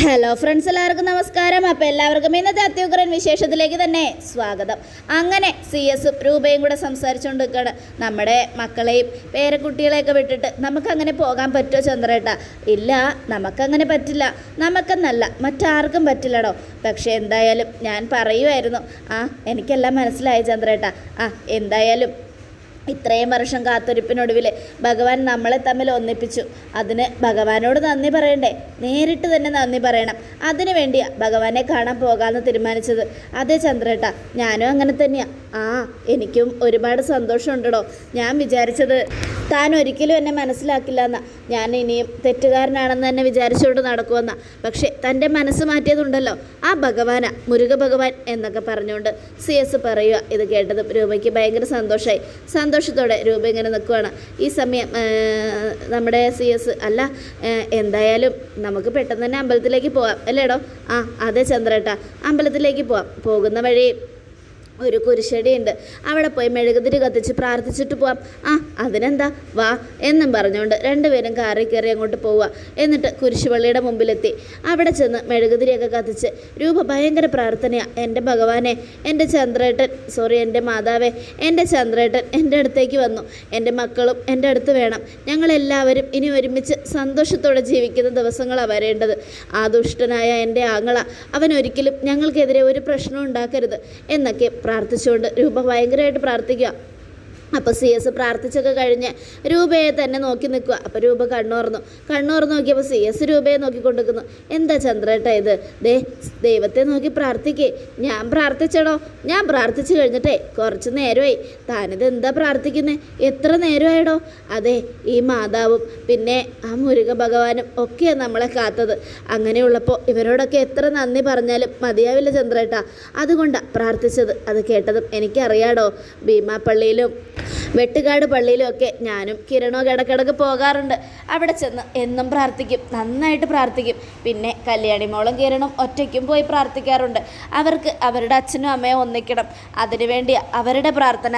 Hello friends എല്ലാവർക്കും നമസ്കാരം. അപ്പോൾ എല്ലാവർക്കും ഇന്നത്തെ അത്യുഗ്രൻ വിശേഷത്തിലേക്ക് തന്നെ സ്വാഗതം. അങ്ങനെ സി എസ് രൂപയും കൂടെ സംസാരിച്ചുകൊണ്ട് നിൽക്കുകയാണ് നമ്മുടെ മക്കളെയും പേരക്കുട്ടികളെയൊക്കെ വിട്ടിട്ട് നമുക്കങ്ങനെ പോകാൻ പറ്റുമോ ചന്ദ്രേട്ട? ഇല്ല നമുക്കങ്ങനെ പറ്റില്ല. നമുക്കെന്നല്ല മറ്റാർക്കും പറ്റില്ലടോ. പക്ഷേ എന്തായാലും ഞാൻ പറയുമായിരുന്നു ആ എനിക്കെല്ലാം മനസ്സിലായി ചന്ദ്രേട്ട. ആ എന്തായാലും ഇത്രയും വർഷം കാത്തൊരുപ്പിനൊടുവിൽ ഭഗവാൻ നമ്മളെ തമ്മിൽ ഒന്നിപ്പിച്ചു. അതിന് ഭഗവാനോട് നന്ദി പറയണ്ടേ? നേരിട്ട് തന്നെ നന്ദി പറയണം. അതിനു വേണ്ടിയാണ് ഭഗവാനെ കാണാൻ പോകാമെന്ന് തീരുമാനിച്ചത്. അതെ ചന്ദ്രേട്ട ഞാനും അങ്ങനെ തന്നെയാ. ആ എനിക്കും ഒരുപാട് സന്തോഷമുണ്ടടോ. ഞാൻ വിചാരിച്ചത് താൻ ഒരിക്കലും എന്നെ മനസ്സിലാക്കില്ല എന്നാ ഞാൻ ഇനിയും തെറ്റുകാരനാണെന്ന് തന്നെ വിചാരിച്ചുകൊണ്ട് നടക്കുമെന്ന പക്ഷേ തന്റെ മനസ്സ് മാറ്റിയതുണ്ടല്ലോ. ആ ഭഗവാന മുരുക ഭഗവാൻ എന്നൊക്കെ പറഞ്ഞുകൊണ്ട് സി എസ് പറയുക ഇത് കേട്ടതും രൂപയ്ക്ക് ഭയങ്കര സന്തോഷമായി സന്തോഷത്തോടെ രൂപ ഇങ്ങനെ നിൽക്കുകയാണ് ഈ സമയം നമ്മുടെ സി എസ് അല്ല എന്തായാലും നമുക്ക് പെട്ടെന്ന് തന്നെ അമ്പലത്തിലേക്ക് പോവാം. അല്ലേടോ? ആ അതെ ചന്ദ്രേട്ടാ. അമ്പലത്തിലേക്ക് പോവാം. പോകുന്ന വഴി ഒരു കുരിശടിയുണ്ട്. അവിടെ പോയി മെഴുകുതിരി കത്തിച്ച് പ്രാർത്ഥിച്ചിട്ട് പോവാം. ആ അതിനെന്താ? വാ എന്നും പറഞ്ഞുകൊണ്ട് രണ്ടുപേരും കാറി കയറി അങ്ങോട്ട് പോവുക. എന്നിട്ട് കുരിശുപള്ളിയുടെ മുമ്പിലെത്തി. അവിടെ ചെന്ന് മെഴുകുതിരിയൊക്കെ കത്തിച്ച് രൂപ ഭയങ്കര പ്രാർത്ഥനയാണ് എന്റെ ഭഗവാനെ എന്റെ ചന്ദ്രേട്ടൻ സോറി എന്റെ മാതാവേ എന്റെ ചന്ദ്രേട്ടൻ എന്റെ അടുത്തേക്ക് വന്നു. എന്റെ മക്കളും എന്റെ അടുത്ത് വേണം. ഞങ്ങളെല്ലാവരും ഇനി ഒരുമിച്ച് സന്തോഷത്തോടെ ജീവിക്കുന്ന ദിവസങ്ങളാണ് വരേണ്ടത്. ആ ദുഷ്ടനായ എന്റെ ആങ്ങള അവൻ ഒരിക്കലും ഞങ്ങൾക്കെതിരെ ഒരു പ്രശ്നവും ഉണ്ടാക്കരുത് എന്നൊക്കെ പ്രാർത്ഥിച്ചുകൊണ്ട് രൂപ ഭയങ്കരമായിട്ട് പ്രാർത്ഥിക്കുക. അപ്പോൾ സി എസ് പ്രാർത്ഥിച്ചൊക്കെ കഴിഞ്ഞ് രൂപയെ തന്നെ നോക്കി നിൽക്കുക. അപ്പോൾ രൂപ കണ്ണോർന്നു കണ്ണോർന്നു നോക്കിയപ്പോൾ സി എസ് രൂപയെ നോക്കിക്കൊണ്ടിരിക്കുന്നു. എന്താ ചന്ദ്രേട്ട ഇത്? ദേ ദൈവത്തെ നോക്കി പ്രാർത്ഥിക്കേ. ഞാൻ പ്രാർത്ഥിച്ചടോ. ഞാൻ പ്രാർത്ഥിച്ചു കഴിഞ്ഞിട്ടേ കുറച്ച് നേരമായി. താനിത് എന്താ പ്രാർത്ഥിക്കുന്നത് എത്ര നേരമായിടോ? അതെ ഈ മാതാവും പിന്നെ ആ മുരുക ഭഗവാനും ഒക്കെയാണ് നമ്മളെ കാത്തത്. അങ്ങനെയുള്ളപ്പോൾ ഇവരോടൊക്കെ എത്ര നന്ദി പറഞ്ഞാലും മതിയാവില്ല ചന്ദ്രേട്ട. അതുകൊണ്ടാണ് പ്രാർത്ഥിച്ചത്. അത് കേട്ടതും എനിക്കറിയാടോ. ഭീമാപ്പള്ളിയിലും വെട്ടുകാട് പള്ളിയിലുമൊക്കെ ഞാനും കിരണോ കിടക്കിടക്ക് പോകാറുണ്ട്. അവിടെ ചെന്ന് എന്നും പ്രാർത്ഥിക്കും നന്നായിട്ട് പ്രാർത്ഥിക്കും. പിന്നെ കല്യാണി മോളും കിരണും ഒറ്റയ്ക്കും പോയി പ്രാർത്ഥിക്കാറുണ്ട്. അവർക്ക് അവരുടെ അച്ഛനും അമ്മയും ഒന്നിക്കണം. അതിനുവേണ്ടി അവരുടെ പ്രാർത്ഥന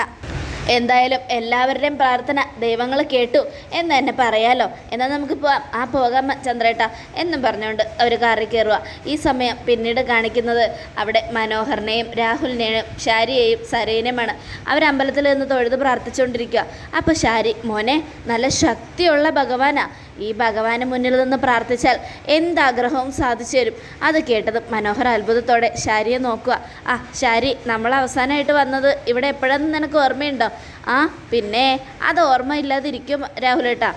എന്തായാലും എല്ലാവരുടെയും പ്രാർത്ഥന ദൈവങ്ങൾ കേട്ടു എന്ന് തന്നെ പറയാലോ. എന്നാൽ നമുക്ക് പോവാം ആ പോകാം ചന്ദ്രേട്ട എന്നും പറഞ്ഞുകൊണ്ട് അവർ കാറി കയറുക. ഈ സമയം പിന്നീട് കാണിക്കുന്നത് അവിടെ മനോഹറിനെയും രാഹുലിനെയും ഷാരിയെയും അവർ അമ്പലത്തിൽ നിന്ന് തൊഴുത് പ്രാർത്ഥിച്ചുകൊണ്ടിരിക്കുക. അപ്പോൾ ഷാരി മോനെ നല്ല ശക്തിയുള്ള ഭഗവാനാ. ഈ ഭഗവാന് മുന്നിൽ നിന്ന് പ്രാർത്ഥിച്ചാൽ എന്താഗ്രഹവും സാധിച്ചു തരും. അത് കേട്ടത് മനോഹർ അത്ഭുതത്തോടെ ശാരിയെ നോക്കുക. ആ ശാരി നമ്മൾ അവസാനമായിട്ട് വന്നത് ഇവിടെ എപ്പോഴെന്ന് നിനക്ക് ഓർമ്മയുണ്ടോ? ആ പിന്നെ അത് ഓർമ്മയില്ലാതിരിക്കും രാഹുലേട്ടാ.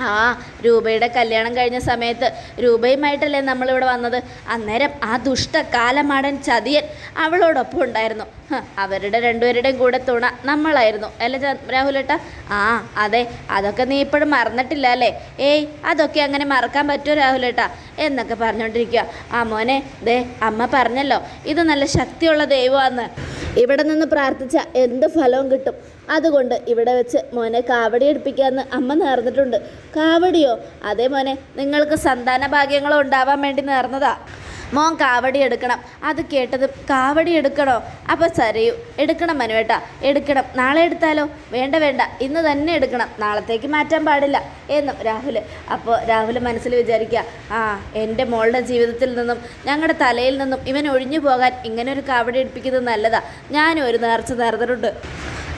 ആ രൂപയുടെ കല്യാണം കഴിഞ്ഞ സമയത്ത് രൂപയുമായിട്ടല്ലേ നമ്മളിവിടെ വന്നത്? അന്നേരം ആ ദുഷ്ട കാലമാടൻ ചതിയൻ അവളോടൊപ്പം ഉണ്ടായിരുന്നു. അവരുടെ രണ്ടുപേരുടെയും കൂടെ തുണ നമ്മളായിരുന്നു. അല്ലേ രാഹുലേട്ട? ആ അതെ. അതൊക്കെ നീ ഇപ്പോഴും മറന്നിട്ടില്ല അല്ലേ? ഏയ് അതൊക്കെ അങ്ങനെ മറക്കാൻ പറ്റുമോ രാഹുലേട്ട? എന്നൊക്കെ പറഞ്ഞുകൊണ്ടിരിക്കുക ആ മോനെ ദേ അമ്മ പറഞ്ഞല്ലോ. ഇത് നല്ല ശക്തിയുള്ള ദൈവമാണെന്ന് ഇവിടെ നിന്ന് പ്രാർത്ഥിച്ച എന്ത് ഫലവും കിട്ടും. അതുകൊണ്ട് ഇവിടെ വെച്ച് മോനെ കാവടി എടുപ്പിക്കാമെന്ന് അമ്മ നേർന്നിട്ടുണ്ട്. കാവടിയോ? അതേ മോനെ നിങ്ങൾക്ക് സന്താന ഭാഗ്യങ്ങളോ ഉണ്ടാവാൻ വേണ്ടി നേർന്നതാ. മോൻ കാവടി എടുക്കണം. അത് കേട്ടത് കാവടി എടുക്കണോ? അപ്പോൾ സരയു എടുക്കണം മനുവേട്ട എടുക്കണം. നാളെ എടുത്താലോ? വേണ്ട വേണ്ട. ഇന്ന് തന്നെ എടുക്കണം. നാളത്തേക്ക് മാറ്റാൻ പാടില്ല. എന്നും രാഹുൽ അപ്പോൾ രാഹുൽ മനസ്സിൽ വിചാരിക്കുക ആ എന്റെ മോളുടെ ജീവിതത്തിൽ നിന്നും ഞങ്ങളുടെ തലയിൽ നിന്നും ഇവൻ ഒഴിഞ്ഞു പോകാൻ ഇങ്ങനെ ഒരു കാവടി എടുപ്പിക്കുന്നത് നല്ലതാ. ഞാനും ഒരു നേർച്ച നേർന്നിട്ടുണ്ട്.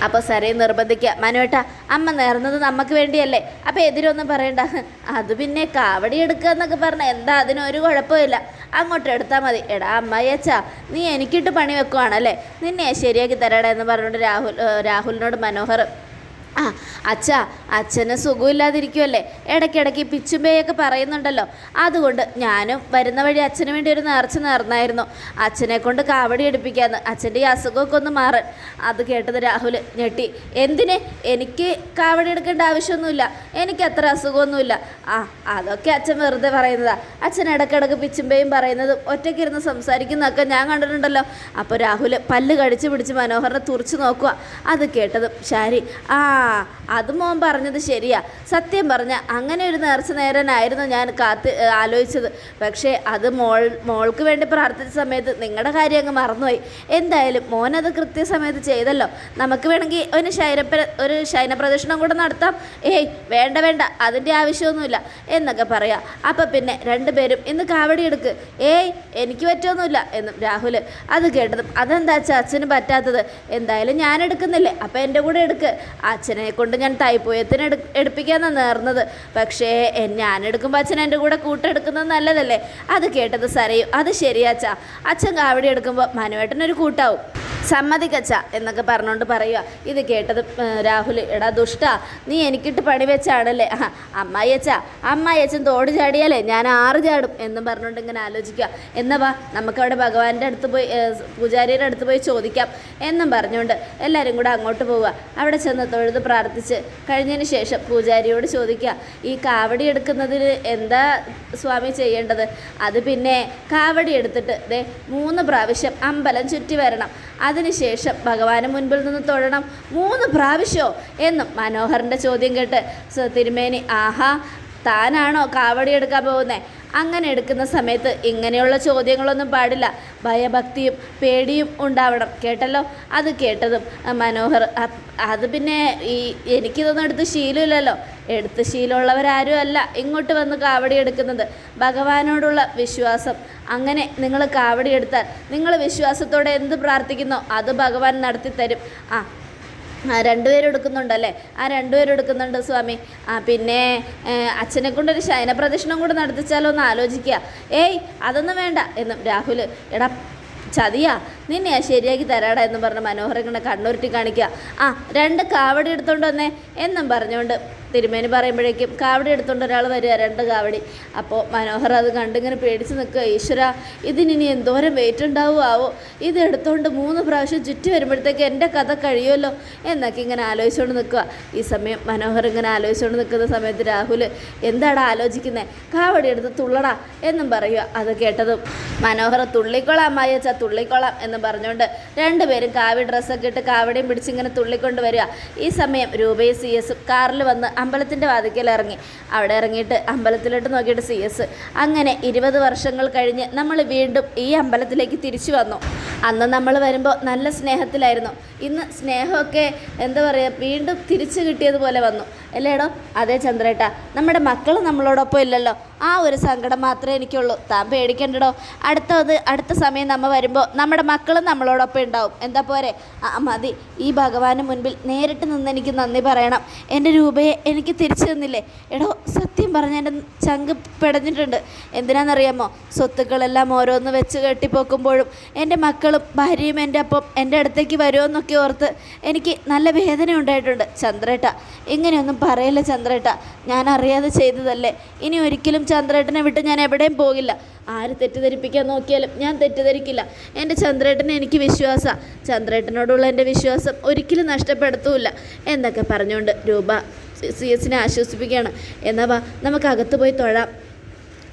അപ്പോൾ സരയെ നിർബന്ധിക്കുക മനുവേട്ട അമ്മ നേർന്നത് നമുക്ക് വേണ്ടിയല്ലേ. അപ്പോൾ എതിരൊന്നും പറയണ്ട. അത് പിന്നെ കാവടി എടുക്കുക എന്നൊക്കെ പറഞ്ഞാൽ എന്താ അതിനൊരു കുഴപ്പമില്ല. അങ്ങോട്ട് എടുത്താൽ മതി. എടാ അമ്മയച്ചാ നീ എനിക്കിട്ട് പണി വെക്കുവാണല്ലേ? നിന്നെ ശരിയാക്കി തരാടാ എന്ന് പറഞ്ഞുകൊണ്ട് രാഹുൽ രാഹുലിനോട് മനോഹർ ആ അച്ഛാ അച്ഛന് സുഖമില്ലാതിരിക്കുമല്ലേ ഇടയ്ക്കിടയ്ക്ക് പിച്ചുമ്പയൊക്കെ പറയുന്നുണ്ടല്ലോ. അതുകൊണ്ട് ഞാനും വരുന്ന വഴി അച്ഛന് വേണ്ടി ഒരു നേർച്ച നേർന്നായിരുന്നു. അച്ഛനെ കൊണ്ട് കാവടി എടുപ്പിക്കാന്ന് അച്ഛന്റെ ഈ അസുഖമൊക്കെ ഒന്ന് മാറാൻ അത് കേട്ടത് രാഹുൽ ഞെട്ടി. എന്തിന്? എനിക്ക് കാവടി എടുക്കേണ്ട ആവശ്യമൊന്നുമില്ല. എനിക്ക് അത്ര അസുഖമൊന്നുമില്ല. ആ അതൊക്കെ അച്ഛൻ വെറുതെ പറയുന്നതാ. അച്ഛൻ ഇടയ്ക്കിടയ്ക്ക് പിച്ചുമ്പയും പറയുന്നതും ഒറ്റയ്ക്കിരുന്ന് സംസാരിക്കുന്നതൊക്കെ ഞാൻ കണ്ടിട്ടുണ്ടല്ലോ. അപ്പോൾ രാഹുൽ പല്ല് കടിച്ച് പിടിച്ച് മനോഹരനെ തുറച്ച് നോക്കുക അത് കേട്ടതും ശാരി ആ അത് മോൻ പറഞ്ഞ പറഞ്ഞത് ശരിയാ. സത്യം പറഞ്ഞ അങ്ങനെ ഒരു നേർച്ച നേരനായിരുന്നു ഞാൻ കാത്ത് ആലോചിച്ചത്. പക്ഷേ അത് മോൾ മോൾക്ക് വേണ്ടി പ്രാർത്ഥിച്ച സമയത്ത് നിങ്ങളുടെ കാര്യം അങ്ങ് മറന്നുപോയി. എന്തായാലും മോനത് കൃത്യസമയത്ത് ചെയ്തല്ലോ. നമുക്ക് വേണമെങ്കിൽ ഒരു ശൈനപ്ര ഒരു ശയനപ്രദക്ഷിണം കൂടെ നടത്താം. ഏയ് വേണ്ട വേണ്ട അതിന്റെ ആവശ്യമൊന്നുമില്ല എന്നൊക്കെ പറയാം. അപ്പം പിന്നെ രണ്ടുപേരും ഇന്ന് കാവടി എടുക്ക്. ഏയ് എനിക്ക് പറ്റുമൊന്നുമില്ല എന്നും രാഹുൽ അത് കേട്ടതും അതെന്താ അച്ഛാ അച്ഛന് പറ്റാത്തത്? എന്തായാലും ഞാൻ എടുക്കുന്നില്ലേ? അപ്പം എന്റെ കൂടെ എടുക്ക്. അച്ഛനെ കൊണ്ട് ഞാൻ തൈപ്പൂയത്തിന് എടു എടുപ്പിക്കാന്നാണ് നേർന്നത്. പക്ഷേ ഞാനെടുക്കുമ്പോൾ അച്ഛൻ എന്റെ കൂടെ കൂട്ടെടുക്കുന്നത് നല്ലതല്ലേ? അത് കേട്ടത് സരയും. അത് ശരിയാച്ചാ അച്ഛൻ കാവടി എടുക്കുമ്പോൾ മനുവേട്ടനൊരു കൂട്ടാവും. സമ്മതിക്കച്ച എന്നൊക്കെ പറഞ്ഞുകൊണ്ട് പറയുക ഇത് കേട്ടത് രാഹുൽ എടാ ദുഷ്ട നീ എനിക്കിട്ട് പണി വെച്ചാണല്ലേ? ആ അമ്മായി അച്ഛ അമ്മായി അച്ഛൻ തോട് ചാടിയാലേ ഞാൻ ആറ് ചാടും എന്നും പറഞ്ഞുകൊണ്ട് ഇങ്ങനെ ആലോചിക്കുക. എന്നാ വാ നമുക്കവിടെ ഭഗവാന്റെ അടുത്ത് പോയി പൂജാരിയുടെ അടുത്ത് പോയി ചോദിക്കാം എന്നും പറഞ്ഞുകൊണ്ട് എല്ലാവരും കൂടെ അങ്ങോട്ട് പോവുക. അവിടെ ചെന്ന് തൊഴുത് പ്രാർത്ഥിച്ച് കഴിഞ്ഞതിന് ശേഷം പൂജാരിയോട് ചോദിക്കുക ഈ കാവടി എടുക്കുന്നതിന് എന്താ സ്വാമി ചെയ്യേണ്ടത്? അത് പിന്നെ കാവടി എടുത്തിട്ട് ദേ മൂന്ന് പ്രാവശ്യം അമ്പലം ചുറ്റി വരണം. അതിനുശേഷം ഭഗവാന് മുൻപിൽ നിന്ന് തൊഴണം. മൂന്ന് പ്രാവശ്യമോ എന്നും മനോഹറിന്റെ ചോദ്യം കേട്ട് തിരുമേനി ആഹാ താനാണോ കാവടി എടുക്കാൻ പോകുന്നത് അങ്ങനെ എടുക്കുന്ന സമയത്ത് ഇങ്ങനെയുള്ള ചോദ്യങ്ങളൊന്നും പാടില്ല. ഭയഭക്തിയും പേടിയും ഉണ്ടാവണം. കേട്ടല്ലോ? അത് കേട്ടതും മനോഹർ. അത് പിന്നെ ഈ എനിക്കിതൊന്നും എടുത്ത് ശീലമില്ലല്ലോ. എടുത്ത് ശീലമുള്ളവരാരും അല്ല ഇങ്ങോട്ട് വന്ന് കാവടി എടുക്കുന്നത്. ഭഗവാനോടുള്ള വിശ്വാസം. അങ്ങനെ നിങ്ങൾ കാവടി എടുത്താൽ നിങ്ങൾ വിശ്വാസത്തോടെ എന്ത് പ്രാർത്ഥിക്കുന്നോ അത് ഭഗവാൻ നടത്തിത്തരും. ആ ആ രണ്ടുപേരും എടുക്കുന്നുണ്ടല്ലേ ആ രണ്ടുപേരും എടുക്കുന്നുണ്ട് സ്വാമി. ആ പിന്നെ അച്ഛനെ കൊണ്ടൊരു ശയന പ്രദക്ഷിണം കൂടെ നടത്തിച്ചാലോ എന്ന് ആലോചിക്കുക. ഏയ് അതൊന്നും വേണ്ട എന്നും രാഹുൽ എടാ ചതിയാ. നിന്നെ ആ ശരിയാക്കി തരാടാ എന്ന് പറഞ്ഞ് മനോഹരങ്ങനെ കണ്ണുരുട്ടി കാണിക്കുക. ആ രണ്ട് കാവടി എടുത്തോണ്ട് വന്നേ എന്നും പറഞ്ഞുകൊണ്ട് തിരുമേനി പറയുമ്പോഴേക്കും കാവടി എടുത്തുകൊണ്ട് ഒരാൾ വരിക രണ്ട് കാവടി. അപ്പോൾ മനോഹർ അത് കണ്ടിങ്ങനെ പേടിച്ച് നിൽക്കുക ഈശ്വര ഇതിനി എന്തോരം വെയിറ്റ് ഉണ്ടാവുമാവോ ഇത് എടുത്തുകൊണ്ട് മൂന്ന് പ്രാവശ്യം ചുറ്റി വരുമ്പോഴത്തേക്ക് എന്റെ കഥ കഴിയുമല്ലോ? എന്നൊക്കെ ഇങ്ങനെ ആലോചിച്ചുകൊണ്ട് നിൽക്കുക. ഈ സമയം മനോഹർ ഇങ്ങനെ ആലോചിച്ചുകൊണ്ട് നിൽക്കുന്ന സമയത്ത് രാഹുൽ എന്താടാ ആലോചിക്കുന്നത് കാവടി എടുത്ത് തുള്ളടാ എന്നും പറയുക. അത് കേട്ടതും മനോഹർ തുള്ളിക്കോളാം മായച്ച തുള്ളിക്കൊളാം തുള്ളിക്കോളാം എന്ന് പറഞ്ഞുകൊണ്ട് രണ്ടുപേരും കാവി ഡ്രസ്സൊക്കെ ഇട്ട് കാവടിയും പിടിച്ചിങ്ങനെ തുള്ളിക്കൊണ്ട് വരിക. ഈ സമയം രൂപയും സി എസും കാറിൽ വന്ന് അമ്പലത്തിന്റെ വാതിക്കൽ ഇറങ്ങി. അവിടെ ഇറങ്ങിയിട്ട് അമ്പലത്തിലോട്ട് നോക്കിയിട്ട് സി എസ്. അങ്ങനെ ഇരുപത് വർഷങ്ങൾ കഴിഞ്ഞ് നമ്മൾ വീണ്ടും ഈ അമ്പലത്തിലേക്ക് തിരിച്ചു വന്നു. അന്ന് നമ്മൾ വരുമ്പോൾ നല്ല സ്നേഹത്തിലായിരുന്നു. ഇന്ന് സ്നേഹമൊക്കെ എന്താ പറയുക വീണ്ടും തിരിച്ചു കിട്ടിയതുപോലെ വന്നു. അല്ലേടോ? അതെ ചന്ദ്രേട്ട നമ്മുടെ മക്കൾ നമ്മളോടൊപ്പം ഇല്ലല്ലോ. ആ ഒരു സങ്കടം മാത്രമേ എനിക്കുള്ളൂ. താൻ പേടിക്കണ്ടടോ. അടുത്തത് അടുത്ത സമയം നമ്മൾ വരുമ്പോൾ നമ്മുടെ മക്കളും നമ്മളോടൊപ്പം ഉണ്ടാവും. എന്താ പോരെ? ആ മതി. ഈ ഭഗവാന് മുൻപിൽ നേരിട്ട് നിന്ന് എനിക്ക് നന്ദി പറയണം. എന്റെ രൂപയെ എനിക്ക് തിരിച്ചു തന്നില്ലേ? എടോ സത്യം പറഞ്ഞാൽ എന്റെ ചങ്ക് പിടഞ്ഞിട്ടുണ്ട്. എന്തിനാണെന്നറിയാമോ സ്വത്തുക്കളെല്ലാം ഓരോന്ന് വെച്ച് കെട്ടിപ്പോക്കുമ്പോഴും എന്റെ മക്കളും ഭാര്യയും എന്റെ അപ്പം എന്റെ അടുത്തേക്ക് വരുമെന്നൊക്കെ ഓർത്ത് എനിക്ക് നല്ല വേദന ഉണ്ടായിട്ടുണ്ട് ചന്ദ്രേട്ട ഇങ്ങനെയൊന്നും പറയല്ല ചന്ദ്രേട്ട? ഞാൻ അറിയാതെ ചെയ്തതല്ലേ? ഇനി ഒരിക്കലും ചന്ദ്രേട്ടനെ വിട്ട് ഞാൻ എവിടെയും പോകില്ല. ആര് തെറ്റിദ്ധരിപ്പിക്കാൻ നോക്കിയാലും ഞാൻ തെറ്റിദ്ധരിക്കില്ല. എന്റെ ചന്ദ്രേട്ടനെ എനിക്ക് വിശ്വാസമാണ് ചന്ദ്രേട്ടനോടുള്ള എന്റെ വിശ്വാസം ഒരിക്കലും നഷ്ടപ്പെടുത്തുമില്ല എന്നൊക്കെ പറഞ്ഞുകൊണ്ട് രൂപ സി എസിനെ ആശ്വസിപ്പിക്കുകയാണ്. എന്നാ വാ നമുക്ക് അകത്ത് പോയി തൊഴാം.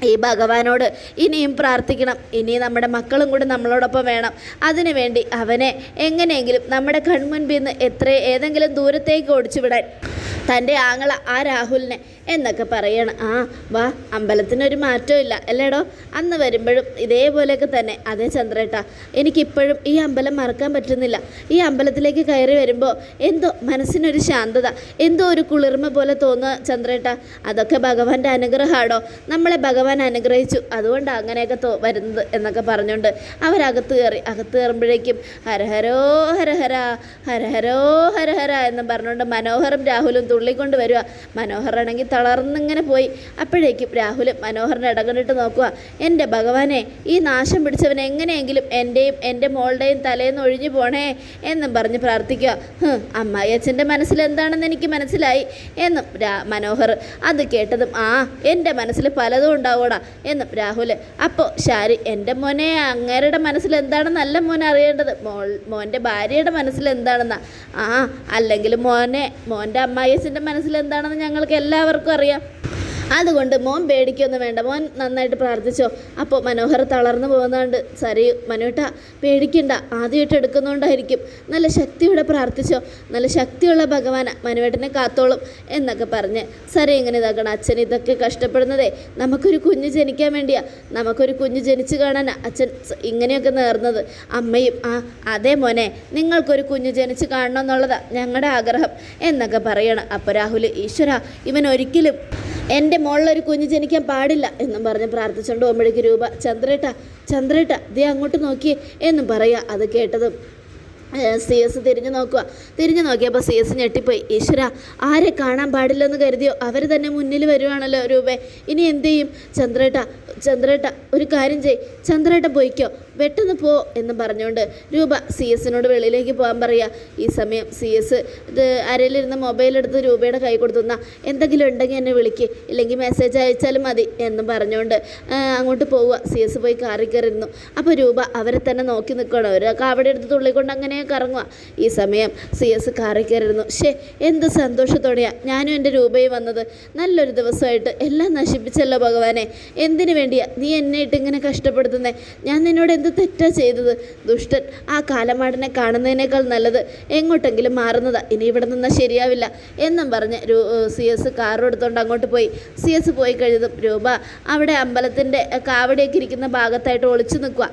ഈ ഭഗവാനോട് ഇനിയും പ്രാർത്ഥിക്കണം. ഇനി നമ്മുടെ മക്കളും കൂടെ നമ്മളോടൊപ്പം വേണം. അതിനുവേണ്ടി അവനെ എങ്ങനെയെങ്കിലും നമ്മുടെ കൺമുൻപിൽ നിന്ന് എത്ര ഏതെങ്കിലും ദൂരത്തേക്ക് ഓടിച്ചു വിടാൻ തന്റെ ആങ്ങള ആ രാഹുലിനെ എന്നൊക്കെ പറയണം. ആ വാ അമ്പലത്തിനൊരു മാറ്റവും ഇല്ല. അല്ലേടോ? അന്ന് വരുമ്പോഴും ഇതേപോലെയൊക്കെ തന്നെ. അതേ ചന്ദ്രേട്ട എനിക്കിപ്പോഴും ഈ അമ്പലം മറക്കാൻ പറ്റുന്നില്ല. ഈ അമ്പലത്തിലേക്ക് കയറി വരുമ്പോൾ എന്തോ മനസ്സിനൊരു ശാന്തത എന്തോ ഒരു കുളിർമ പോലെ തോന്നുക ചന്ദ്രേട്ട. അതൊക്കെ ഭഗവാന്റെ അനുഗ്രഹമാണോ? നമ്മളെ ഭഗവാൻ അനുഗ്രഹിച്ചു. അതുകൊണ്ട് അങ്ങനെയൊക്കെ തോ വരുന്നത് എന്നൊക്കെ പറഞ്ഞുകൊണ്ട് അവരകത്ത് കയറി. അകത്ത് കയറുമ്പോഴേക്കും ഹരഹരോ ഹരഹര ഹരഹരോ ഹരഹര എന്ന് പറഞ്ഞുകൊണ്ട് മനോഹറും രാഹുലും തുള്ളിക്കൊണ്ട് വരിക മനോഹറാണെങ്കിൽ തളർന്നിങ്ങനെ പോയി. അപ്പോഴേക്കും രാഹുൽ മനോഹറിനെ ഇടകണ്ടിട്ട് നോക്കുക എന്റെ ഭഗവാനെ ഈ നാശം പിടിച്ചവൻ എങ്ങനെയെങ്കിലും എന്റെയും എന്റെ മോളുടെയും തലേന്ന് ഒഴിഞ്ഞു പോണേ എന്നും പറഞ്ഞ് പ്രാർത്ഥിക്കുക "ഹ്, അമ്മായി അച്ഛന്റെ മനസ്സിൽ എന്താണെന്ന് എനിക്ക് മനസ്സിലായി എന്നും രാ മനോഹർ അത് കേട്ടതും ആ എന്റെ മനസ്സിൽ പലതും ഉണ്ടാവൂടാ എന്നും രാഹുൽ അപ്പോൾ ശാരി എന്റെ മോനെ അങ്ങേരുടെ മനസ്സിൽ എന്താണെന്നല്ല മോൻ അറിയേണ്ടത്? മോൾ മോന്റെ ഭാര്യയുടെ മനസ്സിൽ എന്താണെന്നാ? ആ അല്ലെങ്കിൽ മോനെ മോന്റെ അമ്മായിയച്ഛന്റെ മനസ്സിൽ എന്താണെന്ന് ഞങ്ങൾക്ക് എല്ലാവർക്കും അറിയാം. അതുകൊണ്ട് മോൻ പേടിക്കൊന്നും വേണ്ട. മോൻ നന്നായിട്ട് പ്രാർത്ഥിച്ചോ. അപ്പോൾ മനോഹർ തളർന്നു പോകുന്നതുകൊണ്ട് സരി മനുവേട്ട പേടിക്കണ്ട. ആദ്യമായിട്ട് എടുക്കുന്നതുകൊണ്ടായിരിക്കും നല്ല ശക്തിയോടെ പ്രാർത്ഥിച്ചോ. നല്ല ശക്തിയുള്ള ഭഗവാന. മനുവേട്ടനെ കാത്തോളും എന്നൊക്കെ പറഞ്ഞ്. സരി ഇങ്ങനെ ഇതാക്കണം അച്ഛൻ ഇതൊക്കെ കഷ്ടപ്പെടുന്നതേ. നമുക്കൊരു കുഞ്ഞ് ജനിക്കാൻ വേണ്ടിയാ. നമുക്കൊരു കുഞ്ഞ് ജനിച്ച് കാണാൻ അച്ഛൻ ഇങ്ങനെയൊക്കെ നേർന്നത്. അമ്മയും ആ അതേ മോനെ നിങ്ങൾക്കൊരു കുഞ്ഞ് ജനിച്ച് കാണണം എന്നുള്ളതാ ഞങ്ങളുടെ ആഗ്രഹം എന്നൊക്കെ പറയണം. അപ്പോൾ രാഹുൽ ഈശ്വര ഇവൻ ഒരിക്കലും എന്റെ മോളിലൊരു കുഞ്ഞ് ജനിക്കാൻ പാടില്ല എന്നും പറഞ്ഞ് പ്രാർത്ഥിച്ചുകൊണ്ട് പോകുമ്പോഴേക്ക് രൂപ ചന്ദ്രേട്ട ചന്ദ്രേട്ട ദേ അങ്ങോട്ട് നോക്കിയേ എന്നും പറയുക. അത് കേട്ടതും സി എസ് തിരിഞ്ഞു നോക്കുക. തിരിഞ്ഞു നോക്കിയപ്പോൾ സി എസ് ഞെട്ടിപ്പോയി. ഈശ്വര ആരെ കാണാൻ പാടില്ലെന്ന് കരുതിയോ? അവർ തന്നെ മുന്നിൽ വരുവാണല്ലോ രൂപേ. ഇനി എന്തു ചെയ്യും? ചന്ദ്രേട്ട ചന്ദ്രേട്ട ഒരു കാര്യം ചെയ് ചന്ദ്രേട്ട പോയിക്കോ. പെട്ടെന്ന് പോ എന്ന് പറഞ്ഞുകൊണ്ട് രൂപ സി എസിനോട് വെളിയിലേക്ക് പോകാൻ പറയുക. ഈ സമയം സി എസ് ഇത് അരയിലിരുന്ന് മൊബൈലെടുത്ത് രൂപയുടെ കൈ കൊടുത്തുന്ന എന്തെങ്കിലും ഉണ്ടെങ്കിൽ എന്നെ വിളിക്ക്. ഇല്ലെങ്കിൽ മെസ്സേജ് അയച്ചാലും മതി എന്ന് പറഞ്ഞുകൊണ്ട് അങ്ങോട്ട് പോവുക. സി എസ് പോയി കാറി കയറിയിരുന്നു. അപ്പോൾ രൂപ അവരെ തന്നെ നോക്കി നിൽക്കണം അവർ കാവടി എടുത്ത് തുള്ളിക്കൊണ്ട് അങ്ങനെ കറങ്ങുക. ഈ സമയം സി എസ് കാറി കയറിയിരുന്നു. ഷേ എന്ത് സന്തോഷത്തോടെയാണ് ഞാനും എന്റെ രൂപയും വന്നത്. നല്ലൊരു ദിവസമായിട്ട് എല്ലാം നശിപ്പിച്ചല്ലോ ഭഗവാനെ. എന്തിനു വേണ്ടിയാ നീ എന്നെ ഇട്ട് ഇങ്ങനെ കഷ്ടപ്പെടുത്തുന്നേ? ഞാൻ നിന്നോട് എന്ത് തെറ്റാ ചെയ്തത്? ദുഷ്ടൻ ആ കാലമാടനെ കാണുന്നതിനേക്കാൾ നല്ലത് എങ്ങോട്ടെങ്കിലും മാറുന്നതാ. ഇനി ഇവിടെ നിന്നാൽ ശരിയാവില്ല എന്നും പറഞ്ഞ് രൂ സി എസ് കാറെടുത്തോണ്ട് അങ്ങോട്ട് പോയി. സി എസ് പോയി കഴിഞ്ഞതും രൂപ അവിടെ അമ്പലത്തിന്റെ കാവടിയൊക്കെ ഇരിക്കുന്ന ഭാഗത്തായിട്ട് ഒളിച്ചു നിൽക്കുക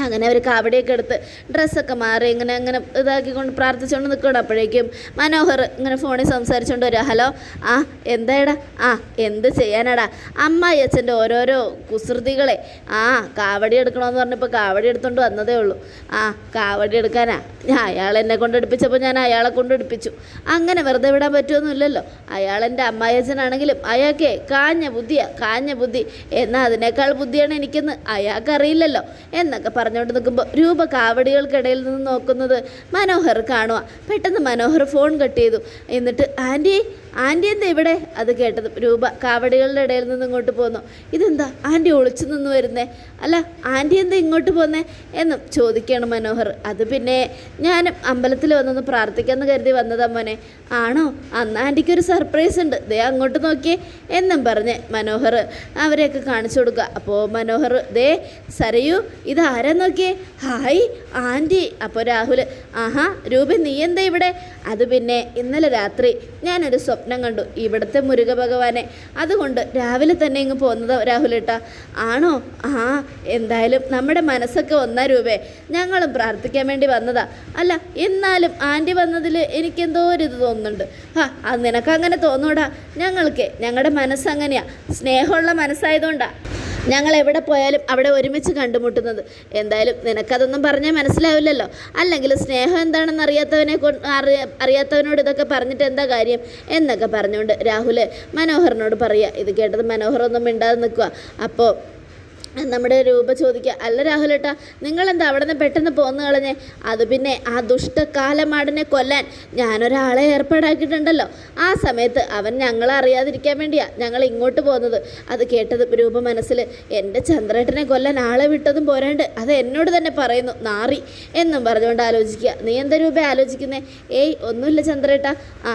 അങ്ങനെ അവർ കാവടിയൊക്കെ എടുത്ത് ഡ്രസ്സൊക്കെ മാറി ഇങ്ങനെ അങ്ങനെ ഇതാക്കിക്കൊണ്ട് പ്രാർത്ഥിച്ചുകൊണ്ട് നിൽക്കണം അപ്പോഴേക്കും മനോഹർ ഇങ്ങനെ ഫോണിൽ സംസാരിച്ചുകൊണ്ട് വരിക. ഹലോ ആ എന്തായടാ? ആ എന്ത് ചെയ്യാനാടാ? അമ്മായി അച്ഛന്റെ ഓരോരോ കുസൃതികളെ. ആ കാവടി എടുക്കണമെന്ന് പറഞ്ഞപ്പോൾ കാവടി എടുത്തുകൊണ്ട് വന്നതേ ഉള്ളൂ. ആ കാവടി എടുക്കാനാ? ഞാൻ അയാൾ എന്നെ കൊണ്ട് എടുപ്പിച്ചപ്പോൾ ഞാൻ അയാളെ കൊണ്ട് എടുപ്പിച്ചു. അങ്ങനെ വെറുതെ വിടാൻ പറ്റുമെന്നില്ലല്ലോ അയാൾ എന്റെ അമ്മായി അച്ഛനാണെങ്കിലും അയാൾക്കേ കാഞ്ഞ ബുദ്ധിയാ കാഞ്ഞ ബുദ്ധി. എന്നാൽ അതിനേക്കാൾ ബുദ്ധിയാണ് എനിക്കെന്ന് അയാൾക്കറിയില്ലല്ലോ. എന്നൊക്കെ പറഞ്ഞുകൊണ്ട് നിൽക്കുമ്പോൾ രൂപ കാവടികൾക്കിടയിൽ നിന്ന് നോക്കുന്നത് മനോഹർ കാണുക പെട്ടെന്ന് മനോഹർ ഫോൺ കട്ട് ചെയ്തു. എന്നിട്ട് ആന്റി ആന്റി എന്താ ഇവിടെ? അത് കേട്ടത് രൂപ കാവടികളുടെ ഇടയിൽ നിന്ന് ഇങ്ങോട്ട് പോന്നു. ഇതെന്താ? ആന്റി ഒളിച്ചു നിന്ന് വരുന്നേ. അല്ല ആന്റി എന്താ ഇങ്ങോട്ട് പോന്നേ? എന്നും ചോദിക്കുകയാണ് മനോഹർ. അത് പിന്നെ ഞാനും അമ്പലത്തിൽ വന്നൊന്ന് പ്രാർത്ഥിക്കാമെന്ന് കരുതി വന്നതാ മോനെ. ആണോ? അന്ന് ആന്റിക്ക് ഒരു സർപ്രൈസ് ഉണ്ട്. ദേ അങ്ങോട്ട് നോക്കിയേ എന്നും പറഞ്ഞ് മനോഹർ അവരെയൊക്കെ കാണിച്ചു കൊടുക്കുക. അപ്പോൾ മനോഹർ ദേ സരയു ഇത് ആരാ നോക്കിയേ? ഹായ് ആന്റി അപ്പോൾ രാഹുൽ ആഹാ രൂപ നീ എന്താ ഇവിടെ? അത് പിന്നെ ഇന്നലെ രാത്രി ഞാനൊരു സ്വപ്നം കണ്ടു. ഇവിടുത്തെ മുരുക ഭഗവാനെ അതുകൊണ്ട് രാവിലെ തന്നെ ഇങ്ങ് പോകുന്നത് രാഹുലേട്ടാ. ആണോ? ആ എന്തായാലും നമ്മുടെ മനസ്സൊക്കെ ഒന്നാ രൂപേ. ഞങ്ങളും പ്രാർത്ഥിക്കാൻ വേണ്ടി വന്നതാ. അല്ല എന്നാലും ആന്റി വന്നതിൽ എനിക്കെന്തോ ഒരു ഇത് തോന്നുന്നുണ്ട്. ആ അത് നിനക്കങ്ങനെ തോന്നൂടാ. ഞങ്ങൾക്ക് ഞങ്ങളുടെ മനസ്സങ്ങനെയാ. സ്നേഹമുള്ള മനസ്സായതുകൊണ്ടാ. ഞങ്ങൾ എവിടെ പോയാലും അവിടെ ഒരുമിച്ച് കണ്ടുമുട്ടുന്നത്. എന്തായാലും നിനക്കതൊന്നും പറഞ്ഞാൽ മനസ്സിലാവില്ലല്ലോ. അല്ലെങ്കിൽ സ്നേഹം എന്താണെന്ന് അറിയാത്തവനെ അറിയാത്തവനോട് ഇതൊക്കെ പറഞ്ഞിട്ട് എന്താ കാര്യം? എന്നൊക്കെ പറഞ്ഞുകൊണ്ട് രാഹുൽ മനോഹറിനോട് പറയുക ഇത് കേട്ടത് മനോഹർ ഒന്നും മിണ്ടാതെ നിൽക്കുക അപ്പോൾ നമ്മുടെ രൂപ ചോദിക്കുക. അല്ല രാഹുലേട്ടാ നിങ്ങളെന്താ അവിടെ നിന്ന് പെട്ടെന്ന് പോന്നു കളഞ്ഞേ? അത് പിന്നെ ആ ദുഷ്ടകാലമാടനെ കൊല്ലാൻ ഞാനൊരാളെ ഏർപ്പാടാക്കിയിട്ടുണ്ടല്ലോ. ആ സമയത്ത് അവൻ ഞങ്ങളെ അറിയാതിരിക്കാൻ വേണ്ടിയാണ് ഞങ്ങൾ ഇങ്ങോട്ട് പോകുന്നത് അത് കേട്ടത് രൂപ മനസ്സിൽ എന്റെ ചന്ദ്രേട്ടനെ കൊല്ലാൻ ആളെ വിട്ടതും പോരാണ്ട് അത് എന്നോട് തന്നെ പറയുന്നു നാറി എന്നും പറഞ്ഞുകൊണ്ട് ആലോചിക്കുക. നീ എന്താ രൂപ ആലോചിക്കുന്നേ? ഏയ് ഒന്നുമില്ല ചന്ദ്രേട്ട. ആ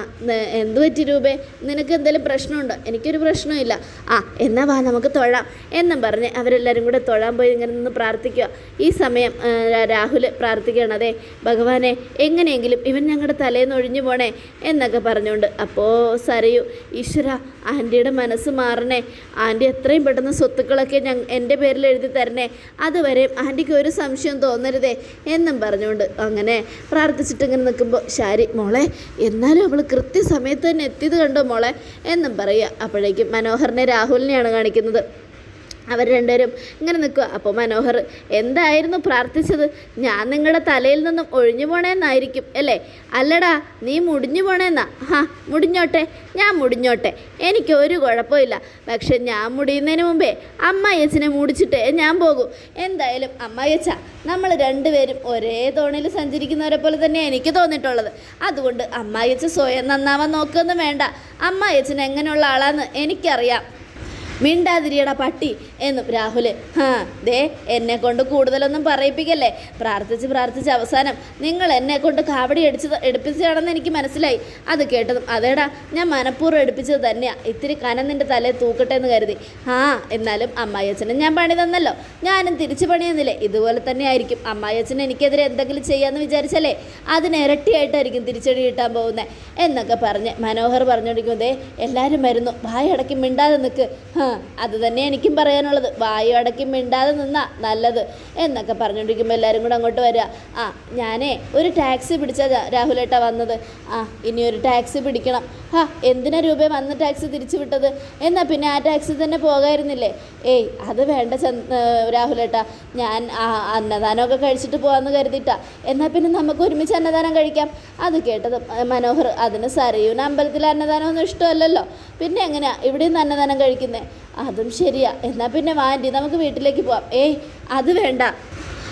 എന്ത് പറ്റി രൂപേ? നിനക്ക് എന്തെങ്കിലും പ്രശ്നമുണ്ടോ? എനിക്കൊരു പ്രശ്നമില്ല ആ എന്നാ വാ നമുക്ക് തൊഴാം എന്നും പറഞ്ഞ് അവരെല്ലാവരും കൂടെ തൊഴാൻ പോയി ഇങ്ങനെ നിന്ന് പ്രാർത്ഥിക്കുക. ഈ സമയം രാഹുൽ പ്രാർത്ഥിക്കുകയാണ്. അതെ ഭഗവാനെ എങ്ങനെയെങ്കിലും ഇവൻ ഞങ്ങളുടെ തലേന്ന് ഒഴിഞ്ഞു പോണേ എന്നൊക്കെ പറഞ്ഞുകൊണ്ട് അപ്പോൾ സരയു ഈശ്വര ആന്റിയുടെ മനസ്സ് മാറണേ. ആന്റി എത്രയും പെട്ടെന്ന് സ്വത്തുക്കളൊക്കെ ഞ എന്റെ പേരിൽ എഴുതി തരണേ. അതുവരെ ആന്റിക്ക് ഒരു സംശയം തോന്നരുതേ എന്നും പറഞ്ഞുകൊണ്ട് അങ്ങനെ പ്രാർത്ഥിച്ചിട്ട് ഇങ്ങനെ നിൽക്കുമ്പോൾ ശാരി മോളെ എന്നാലും അവൾ കൃത്യസമയത്ത് തന്നെ എത്തിയത് കണ്ടോ മോളെ എന്നും പറയുക. അപ്പോഴേക്കും മനോഹറിനെ രാഹുലിനെയാണ് കാണിക്കുന്നത്. അവർ രണ്ടുപേരും ഇങ്ങനെ നിൽക്കുക. അപ്പോൾ മനോഹർ എന്തായിരുന്നു പ്രാർത്ഥിച്ചത്? ഞാൻ നിങ്ങളുടെ തലയിൽ നിന്നും ഒഴിഞ്ഞു പോണേന്നായിരിക്കും അല്ലേ? അല്ലടാ നീ മുടിഞ്ഞു പോണേന്നാ? ഹാ മുടിഞ്ഞോട്ടെ ഞാൻ മുടിഞ്ഞോട്ടെ. എനിക്ക് ഒരു കുഴപ്പമില്ല. പക്ഷെ ഞാൻ മുടിയുന്നതിന് മുമ്പേ അമ്മയച്ചനെ മുടിച്ചിട്ടേ ഞാൻ പോകും. എന്തായാലും അമ്മയച്ച നമ്മൾ രണ്ടുപേരും ഒരേ തോണിയിൽ സഞ്ചരിക്കുന്നവരെ പോലെ തന്നെ എനിക്ക് തോന്നിയിട്ടുള്ളത്. അതുകൊണ്ട് അമ്മായിയച്ഛ സ്വയം നന്നാവാൻ നോക്കുകയൊന്നും വേണ്ട. അമ്മായിയച്ഛൻ എങ്ങനെയുള്ള ആളാന്ന് എനിക്കറിയാം. മിണ്ടാതിരിയട പട്ടി. എന്നും രാഹുൽ ഹാ ദേ എന്നെ കൊണ്ട് കൂടുതലൊന്നും പറയിപ്പിക്കല്ലേ? പ്രാർത്ഥിച്ച് പ്രാർത്ഥിച്ച് അവസാനം നിങ്ങൾ എന്നെ കൊണ്ട് കാവടി അടിച്ചത് എടുപ്പിച്ചതാണെന്ന് എനിക്ക് മനസ്സിലായി. അത് കേട്ടതും അതേടാ ഞാൻ മനഃപൂർവം എടുപ്പിച്ചത് തന്നെയാ. ഇത്തിരി കനം നിന്റെ തലേ തൂക്കട്ടെ എന്ന് കരുതി. ഹാ എന്നാലും അമ്മായിയച്ഛനും ഞാൻ പണി തന്നല്ലോ. ഞാനും തിരിച്ചു പണിയെന്നില്ലേ? ഇതുപോലെ തന്നെ ആയിരിക്കും. അമ്മായിയച്ഛൻ എനിക്കെതിരെ എന്തെങ്കിലും ചെയ്യാമെന്ന് വിചാരിച്ചല്ലേ? അതിന് ഇരട്ടിയായിട്ടായിരിക്കും തിരിച്ചടി കിട്ടാൻ പോകുന്നത് എന്നൊക്കെ പറഞ്ഞ് മനോഹർ പറഞ്ഞുകൊണ്ടിരിക്കുന്നതേ എല്ലാവരും വരുന്നു. വായടക്കി മിണ്ടാതെ നിൽക്ക് ഹാ അത് തന്നെ എനിക്കും പറയാനുള്ളത്? വായടക്കി മിണ്ടാതെ നിന്നാ നല്ലത് എന്നൊക്കെ പറഞ്ഞുകൊണ്ടിരിക്കുമ്പോൾ എല്ലാവരും കൂടെ അങ്ങോട്ട് വരിക ആ ഞാനേ ഒരു ടാക്സി പിടിച്ചാ രാഹുലേട്ട വന്നത്. ആ ഇനി ഒരു ടാക്സി പിടിക്കണം. ഹാ എന്തിനാ രൂപ വന്ന ടാക്സി തിരിച്ചു വിട്ടത്? എന്നാ പിന്നെ ആ ടാക്സി തന്നെ പോകായിരുന്നില്ലേ? ഏയ് അത് വേണ്ട ചന്ദ് രാഹുലേട്ടാ. ഞാൻ ആ അന്നദാനമൊക്കെ കഴിച്ചിട്ട് പോകാമെന്ന് കരുതിയിട്ടാ. എന്നാൽ പിന്നെ നമുക്ക് ഒരുമിച്ച് അന്നദാനം കഴിക്കാം. അത് കേട്ടത് മനോഹർ. അതിന് സറിയൂന അമ്പലത്തിലെ അന്നദാനമൊന്നും ഇഷ്ടമല്ലല്ലോ. പിന്നെ എങ്ങനെയാ? ഇവിടെ നിന്ന് അന്നദാനം കഴിക്കുന്നേ? അതും ശരിയാ. എന്നാൽ പിന്നെ വാന്റി നമുക്ക് വീട്ടിലേക്ക് പോവാം. ഏയ് അത് വേണ്ട.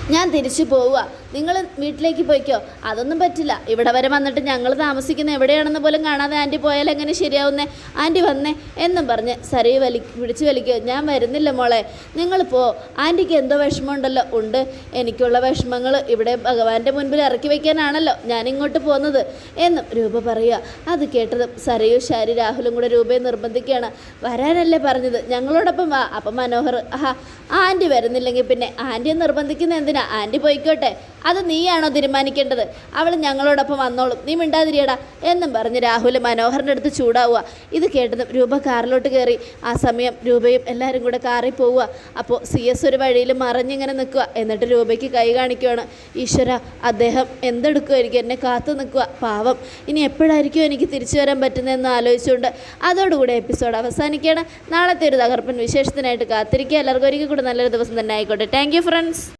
ഞാൻ തിരിച്ചു പോവുക നിങ്ങൾ വീട്ടിലേക്ക് പോയിക്കോ? അതൊന്നും പറ്റില്ല. ഇവിടെ വരെ വന്നിട്ട് ഞങ്ങൾ താമസിക്കുന്ന എവിടെയാണെന്ന് പോലും കാണാതെ ആന്റി പോയാൽ എങ്ങനെ ശരിയാവുന്നേ? ആന്റി വന്നേ എന്നും പറഞ്ഞ് സരി വലി പിടിച്ചു വലിക്കോ ഞാൻ വരുന്നില്ല മോളെ. നിങ്ങൾ പോ. ആന്റിക്ക് എന്തോ വിഷമമുണ്ടല്ലോ. ഉണ്ട്. എനിക്കുള്ള വിഷമങ്ങൾ ഇവിടെ ഭഗവാന്റെ മുൻപിൽ ഇറക്കി വയ്ക്കാനാണല്ലോ ഞാൻ ഇങ്ങോട്ട് പോകുന്നത് എന്നും രൂപ പറയുക. അത് കേട്ടതും സരയു ശാരി രാഹുലും കൂടെ രൂപയെ നിർബന്ധിക്കുകയാണ്. വരാനല്ലേ പറഞ്ഞത്? ഞങ്ങളോടൊപ്പം വാ. അപ്പം മനോഹർ ആഹാ ആന്റി വരുന്നില്ലെങ്കിൽ പിന്നെ ആന്റിയെ നിർബന്ധിക്കുന്ന എന്തിനാ? ആന്റി പോയിക്കോട്ടെ. അത് നീയാണോ തീരുമാനിക്കേണ്ടത്? അവൾ ഞങ്ങളോടൊപ്പം വന്നോളും. നീ മിണ്ടാതിരിയടാ. എന്നും പറഞ്ഞ് രാഹുൽ മനോഹറിന്റെ അടുത്ത് ചൂടാവുക. ഇത് കേട്ടതും രൂപ കാറിലോട്ട് കയറി. ആ സമയം രൂപയും എല്ലാവരും കൂടെ കാറിൽ പോവുക. അപ്പോൾ സി എസ് ഒരു വഴിയിൽ മറിഞ്ഞിങ്ങനെ നിൽക്കുക. എന്നിട്ട് രൂപയ്ക്ക് കൈ കാണിക്കുകയാണ്. ഈശ്വര അദ്ദേഹം എന്തെടുക്കുമായിരിക്കും എന്നെ കാത്തു നിൽക്കുക. പാവം. ഇനി എപ്പോഴായിരിക്കും എനിക്ക് തിരിച്ചു വരാൻ പറ്റുന്നതെന്ന് ആലോചിച്ചുകൊണ്ട് അതോടുകൂടി എപ്പിസോഡ് അവസാനിക്കുകയാണ്. നാളത്തെ ഒരു തകർപ്പൻ വിശേഷത്തിനായിട്ട് കാത്തിരിക്കുക. എല്ലാവർക്കും ഒരിക്കൽ കൂടെ നല്ലൊരു ദിവസം തന്നെ ആയിക്കോട്ടെ. Thank friends